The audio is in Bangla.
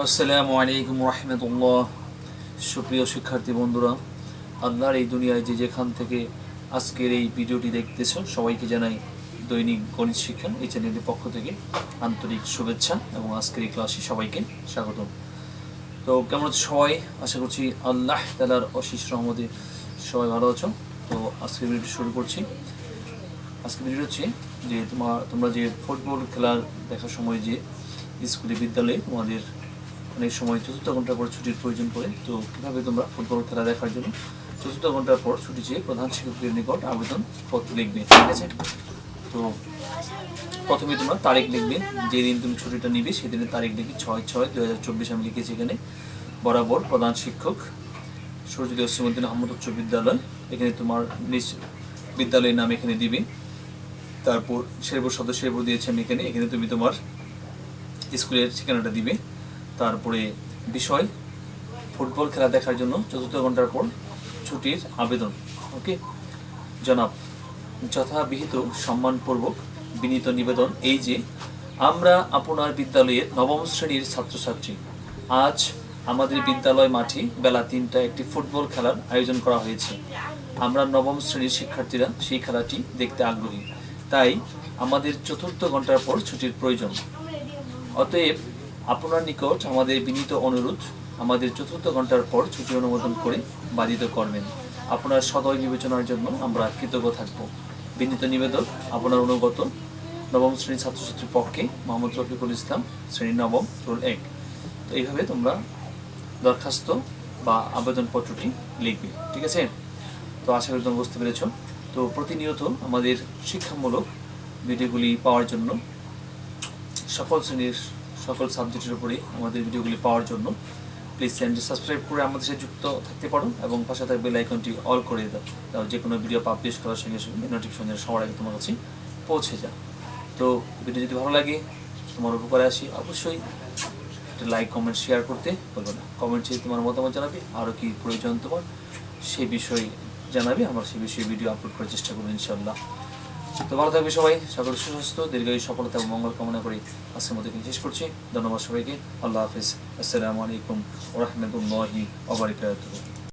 আসসালামু আলাইকুম রহমতুল্লাহ। সুপ্রিয় শিক্ষার্থী বন্ধুরা, আল্লাহর এই দুনিয়ায় যে যেখান থেকে আজকের এই ভিডিওটি দেখতেছ, সবাইকে জানাই দৈনিক গণিত শিক্ষা এই চ্যানেলের পক্ষ থেকে আন্তরিক শুভেচ্ছা এবং আজকের এই ক্লাসে সবাইকে স্বাগত তো কেমন আছো সবাই? আশা করছি আল্লাহ তালার অশিস রহমতে সবাই ভালো আছো। তো আজকের ভিডিওটি শুরু করছি। আজকের ভিডিও হচ্ছে যে তোমার তোমরা যে ফুটবল খেলার দেখার সময় যে স্কুলে বিদ্যালয়ে তোমাদের অনেক সময় চতুর্থ ঘণ্টার পর ছুটির প্রয়োজন পড়ে। তো কীভাবে তোমরা ফুটবল খেলা দেখার জন্য চতুর্থ ঘণ্টার পর ছুটি চেয়ে প্রধান শিক্ষকের নিকট আবেদন পত্র লিখবে, ঠিক আছে? তো প্রথমে তোমরা তারিখ লিখবে, যেদিন তুমি ছুটিটা নিবে সেদিনের তারিখ লিখবে ছয় ছয় দু হাজার চব্বিশ আমি লিখেছি এখানে। বরাবর প্রধান শিক্ষক সূর্যদয় শ্রীমন্দির আহমদ উচ্চ বিদ্যালয়, এখানে তোমার নিজ বিদ্যালয়ের নাম এখানে দিবে। তারপর শেরপুর সদস্য শেরপুর দিয়েছে আমি এখানে এখানে তুমি তোমার স্কুলের ঠিকানাটা দিবে। তারপরে বিষয়, ফুটবল খেলা দেখার জন্য চতুর্থ ঘণ্টার পর ছুটির আবেদন ওকে জনাব, যথাবিহিত সম্মানপূর্বক বিনীত নিবেদন এই যে, আমরা আপনার বিদ্যালয়ের নবম শ্রেণির ছাত্রছাত্রী। আজ আমাদের বিদ্যালয় মাঠে বেলা তিনটা একটি ফুটবল খেলার আয়োজন করা হয়েছে। আমরা নবম শ্রেণির শিক্ষার্থীরা সেই খেলাটি দেখতে আগ্রহী। তাই আমাদের চতুর্থ ঘণ্টার পর ছুটির প্রয়োজন। অতএব আপনার নিকট আমাদের বিনীত অনুরোধ, আমাদের চতুর্থ ঘণ্টার পর ছুটি অনুমোদন করে বাধিত করবেন। আপনার সদয় বিবেচনার জন্য আমরা কৃতজ্ঞ থাকব। বিনীত নিবেদন আপনার অনুগত। নবম শ্রেণির ছাত্রছাত্রীর পক্ষে মোহাম্মদ রফিকুল ইসলাম শ্রেণি নবম রোল এক। তো এইভাবে তোমরা দরখাস্ত বা আবেদনপত্রটি লিখবে। ঠিক আছে? তো আশা করি তোমরা বুঝতে পেরেছ। তো প্রতিনিয়ত আমাদের শিক্ষামূলক ভিডিওগুলি পাওয়ার জন্য সকল শ্রেণির সকল সাবজেক্টের উপরে আমাদের ভিডিওগুলি পাওয়ার জন্য। প্লিজ চ্যানেলটি সাবস্ক্রাইব করে আমাদের সাথে যুক্ত থাকতে পারো এবং পাশে থাকবে বেল আইকনটি অল করে দাও তাও যে কোনো ভিডিও পাবলিশ করার সঙ্গে সঙ্গে নোটিফিকেশন সবার আগে তোমার কাছে পৌঁছে যায়। তো ভিডিও যদি ভালো লাগে, তোমার উপকারে আসি, অবশ্যই একটা লাইক কমেন্ট শেয়ার করতে বলব না। কমেন্ট চেয়ে তোমার মতামত জানাবে আরও কি প্রয়োজন তোমার সেই বিষয়ে জানাবে, আমরা সেই বিষয়ে ভিডিও আপলোড করার চেষ্টা করব ইনশাল্লাহ তো ভালো থাকবে সবাই। সকল সুস্বাস্থ্য দীর্ঘ সফলতা এবং মঙ্গল কামনা করি। আজকের মধ্যে শেষ করছি। ধন্যবাদ সবাইকে। আল্লাহ হাফিজ। আসসালামু আলাইকুম ওরহমতুল্লাহি ওবরাকাতুহু